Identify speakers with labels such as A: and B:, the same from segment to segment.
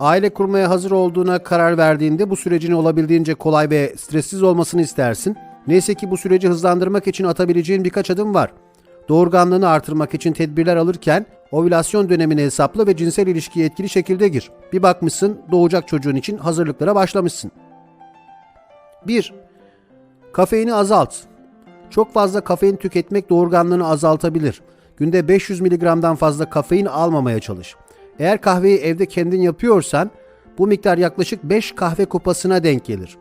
A: Aile kurmaya hazır olduğuna karar verdiğinde bu sürecin olabildiğince kolay ve stressiz olmasını istersin. Neyse ki bu süreci hızlandırmak için atabileceğin birkaç adım var. Doğurganlığını artırmak için tedbirler alırken ovülasyon dönemini hesapla ve cinsel ilişkiye etkili şekilde gir. Bir bakmışsın doğacak çocuğun için hazırlıklara başlamışsın. 1. Kafeini azalt. Çok fazla kafein tüketmek doğurganlığını azaltabilir. Günde 500 mg'dan fazla kafein almamaya çalış. Eğer kahveyi evde kendin yapıyorsan bu miktar yaklaşık 5 kahve kupasına denk gelir.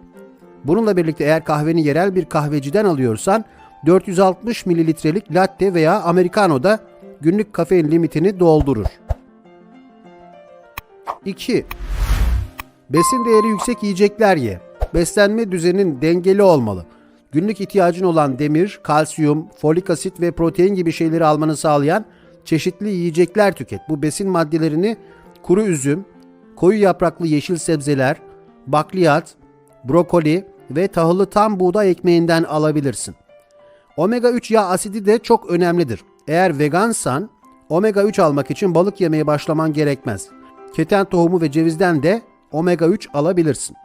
A: Bununla birlikte eğer kahveni yerel bir kahveciden alıyorsan 460 mililitrelik latte veya americano da günlük kafein limitini doldurur. 2. Besin değeri yüksek yiyecekler ye. Beslenme düzenin dengeli olmalı. Günlük ihtiyacın olan demir, kalsiyum, folik asit ve protein gibi şeyleri almanı sağlayan çeşitli yiyecekler tüket. Bu besin maddelerini kuru üzüm, koyu yapraklı yeşil sebzeler, bakliyat, brokoli ve tahıllı tam buğday ekmeğinden alabilirsin. Omega 3 yağ asidi de çok önemlidir. Eğer vegansan omega 3 almak için balık yemeye başlaman gerekmez. Keten tohumu ve cevizden de omega 3 alabilirsin.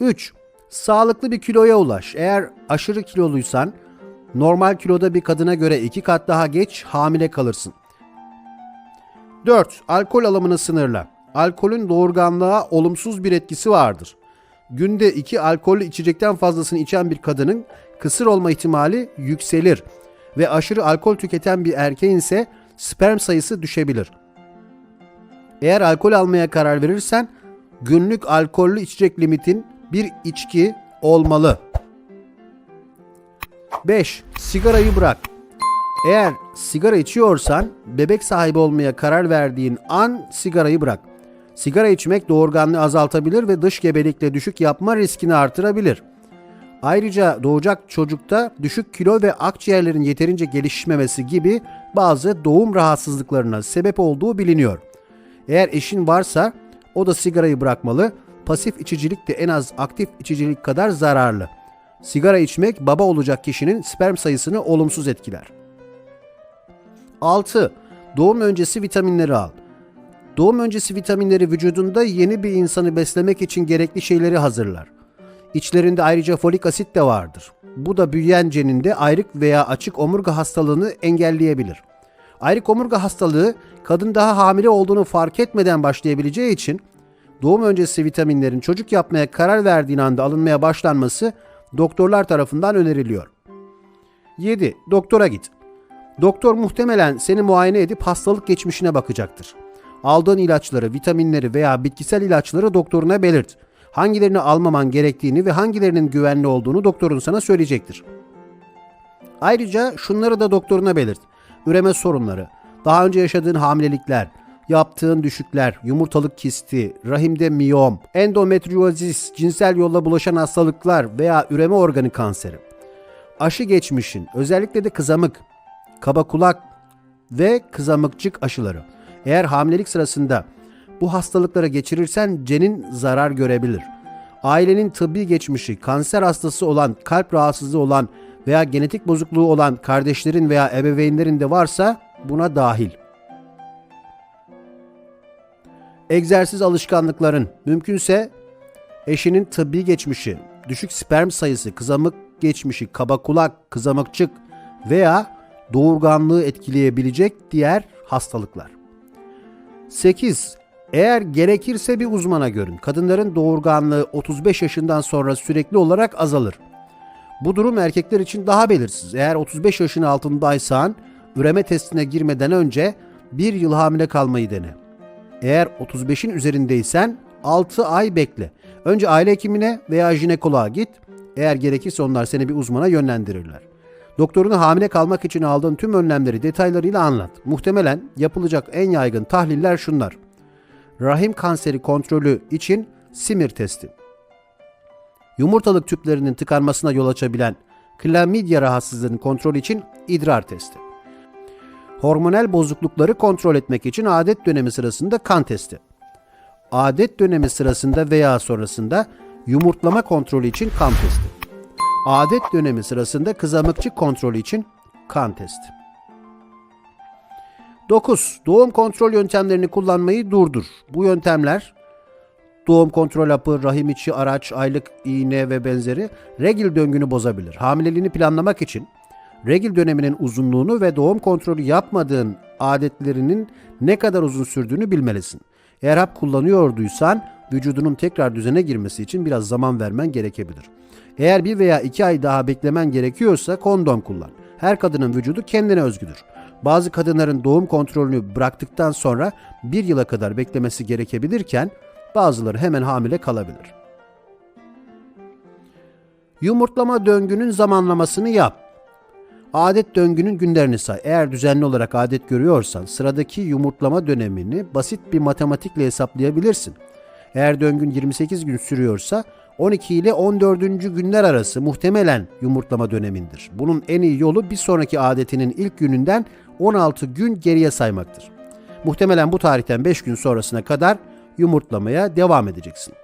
A: 3. Sağlıklı bir kiloya ulaş. Eğer aşırı kiloluysan normal kiloda bir kadına göre 2 kat daha geç hamile kalırsın. 4. Alkol alımını sınırla. Alkolün doğurganlığa olumsuz bir etkisi vardır. Günde 2 alkollü içecekten fazlasını içen bir kadının kısır olma ihtimali yükselir ve aşırı alkol tüketen bir erkeğin ise sperm sayısı düşebilir. Eğer alkol almaya karar verirsen günlük alkollü içecek limitin bir içki olmalı. 5. Sigarayı bırak. Eğer sigara içiyorsan bebek sahibi olmaya karar verdiğin an sigarayı bırak. Sigara içmek doğurganlığı azaltabilir ve dış gebelikle düşük yapma riskini artırabilir. Ayrıca doğacak çocukta düşük kilo ve akciğerlerin yeterince gelişmemesi gibi bazı doğum rahatsızlıklarına sebep olduğu biliniyor. Eğer eşin varsa o da sigarayı bırakmalı. Pasif içicilik de en az aktif içicilik kadar zararlı. Sigara içmek baba olacak kişinin sperm sayısını olumsuz etkiler. 6. Doğum öncesi vitaminleri al. Doğum öncesi vitaminleri vücudunda yeni bir insanı beslemek için gerekli şeyleri hazırlar. İçlerinde ayrıca folik asit de vardır. Bu da büyüyen ceninde ayrık veya açık omurga hastalığını engelleyebilir. Ayrık omurga hastalığı kadın daha hamile olduğunu fark etmeden başlayabileceği için doğum öncesi vitaminlerin çocuk yapmaya karar verdiğin anda alınmaya başlanması doktorlar tarafından öneriliyor. 7. Doktora git. Doktor muhtemelen seni muayene edip hastalık geçmişine bakacaktır. Aldığın ilaçları, vitaminleri veya bitkisel ilaçları doktoruna belirt. Hangilerini almaman gerektiğini ve hangilerinin güvenli olduğunu doktorun sana söyleyecektir. Ayrıca şunları da doktoruna belirt. Üreme sorunları, daha önce yaşadığın hamilelikler, yaptığın düşükler, yumurtalık kisti, rahimde miyom, endometriozis, cinsel yolla bulaşan hastalıklar veya üreme organı kanseri. Aşı geçmişin, özellikle de kızamık, kaba kulak ve kızamıkçık aşıları. Eğer hamilelik sırasında bu hastalıklara geçirirsen cenin zarar görebilir. Ailenin tıbbi geçmişi, kanser hastası olan, kalp rahatsızlığı olan veya genetik bozukluğu olan kardeşlerin veya ebeveynlerin de varsa buna dahil. Egzersiz alışkanlıkların mümkünse eşinin tıbbi geçmişi, düşük sperm sayısı, kızamık geçmişi, kaba kulak, kızamıkçık veya doğurganlığı etkileyebilecek diğer hastalıklar. 8. Eğer gerekirse bir uzmana görün. Kadınların doğurganlığı 35 yaşından sonra sürekli olarak azalır. Bu durum erkekler için daha belirsiz. Eğer 35 yaşın altındaysan üreme testine girmeden önce bir yıl hamile kalmayı dene. Eğer 35'in üzerindeysen 6 ay bekle. Önce aile hekimine veya jinekoloğa git. Eğer gerekirse onlar seni bir uzmana yönlendirirler. Doktoruna hamile kalmak için aldığın tüm önlemleri detaylarıyla anlat. Muhtemelen yapılacak en yaygın tahliller şunlar. Rahim kanseri kontrolü için simir testi. Yumurtalık tüplerinin tıkanmasına yol açabilen klamidya rahatsızlığının kontrolü için idrar testi. Hormonal bozuklukları kontrol etmek için adet dönemi sırasında kan testi. Adet dönemi sırasında veya sonrasında yumurtlama kontrolü için kan testi. Adet dönemi sırasında kızamıkçık kontrolü için kan testi. 9. Doğum kontrol yöntemlerini kullanmayı durdur. Bu yöntemler doğum kontrol hapı, rahim içi araç, aylık iğne ve benzeri regil döngünü bozabilir. Hamileliğini planlamak için regil döneminin uzunluğunu ve doğum kontrolü yapmadığın adetlerinin ne kadar uzun sürdüğünü bilmelisin. Eğer hap kullanıyorduysan vücudunun tekrar düzene girmesi için biraz zaman vermen gerekebilir. Eğer bir veya iki ay daha beklemen gerekiyorsa kondom kullan. Her kadının vücudu kendine özgüdür. Bazı kadınların doğum kontrolünü bıraktıktan sonra bir yıla kadar beklemesi gerekebilirken bazıları hemen hamile kalabilir. Yumurtlama döngünün zamanlamasını yap. Adet döngünün günlerini say. Eğer düzenli olarak adet görüyorsan sıradaki yumurtlama dönemini basit bir matematikle hesaplayabilirsin. Eğer döngün 28 gün sürüyorsa 12 ile 14. günler arası muhtemelen yumurtlama dönemindir. Bunun en iyi yolu bir sonraki adetinin ilk gününden 16 gün geriye saymaktır. Muhtemelen bu tarihten 5 gün sonrasına kadar yumurtlamaya devam edeceksin.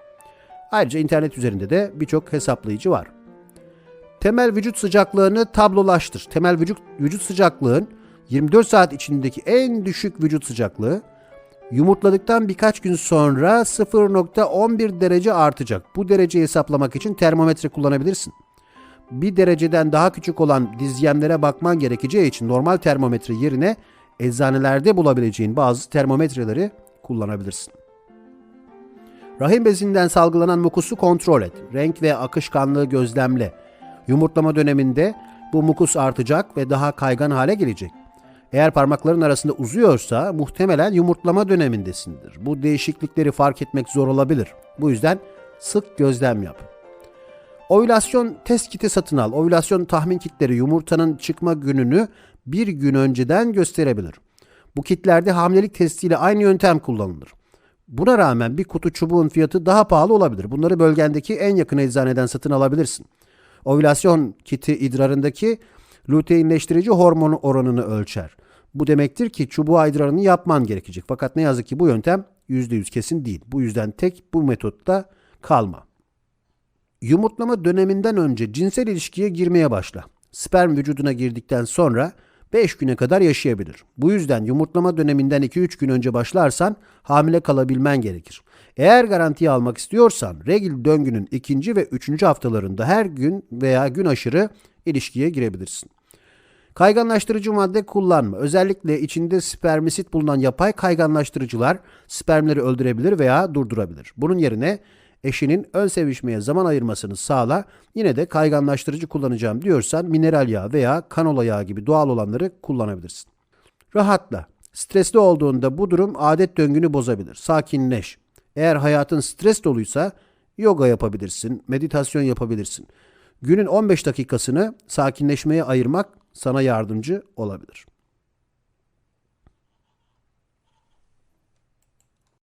A: Ayrıca internet üzerinde de birçok hesaplayıcı var. Temel vücut sıcaklığını tablolaştır. Temel vücut, vücut sıcaklığın 24 saat içindeki en düşük vücut sıcaklığı yumurtladıktan birkaç gün sonra 0.11 derece artacak. Bu dereceyi hesaplamak için termometre kullanabilirsin. Bir dereceden daha küçük olan dizgemlere bakman gerekeceği için normal termometre yerine eczanelerde bulabileceğin bazı termometreleri kullanabilirsin. Rahim bezinden salgılanan mukusu kontrol et. Renk ve akışkanlığı gözlemle. Yumurtlama döneminde bu mukus artacak ve daha kaygan hale gelecek. Eğer parmakların arasında uzuyorsa muhtemelen yumurtlama dönemindesindir. Bu değişiklikleri fark etmek zor olabilir. Bu yüzden sık gözlem yap. Ovülasyon test kiti satın al. Ovülasyon tahmin kitleri yumurtanın çıkma gününü bir gün önceden gösterebilir. Bu kitlerde hamilelik testiyle aynı yöntem kullanılır. Buna rağmen bir kutu çubuğun fiyatı daha pahalı olabilir. Bunları bölgendeki en yakın eczaneden satın alabilirsin. Ovülasyon kiti idrarındaki luteinleştirici hormonu oranını ölçer. Bu demektir ki çubuğa idrarını yapman gerekecek. Fakat ne yazık ki bu yöntem %100 kesin değil. Bu yüzden tek bu metotta kalma. Yumurtlama döneminden önce cinsel ilişkiye girmeye başla. Sperm vücuduna girdikten sonra 5 güne kadar yaşayabilir. Bu yüzden yumurtlama döneminden 2-3 gün önce başlarsan hamile kalabilmen gerekir. Eğer garantiye almak istiyorsan regil döngünün ikinci ve üçüncü haftalarında her gün veya gün aşırı ilişkiye girebilirsin. Kayganlaştırıcı madde kullanma. Özellikle içinde spermisit bulunan yapay kayganlaştırıcılar spermleri öldürebilir veya durdurabilir. Bunun yerine eşinin ön sevişmeye zaman ayırmasını sağla. Yine de kayganlaştırıcı kullanacağım diyorsan mineral yağ veya kanola yağı gibi doğal olanları kullanabilirsin. Rahatla. Stresli olduğunda bu durum adet döngünü bozabilir. Sakinleş. Eğer hayatın stres doluysa yoga yapabilirsin, meditasyon yapabilirsin. Günün 15 dakikasını sakinleşmeye ayırmak sana yardımcı olabilir.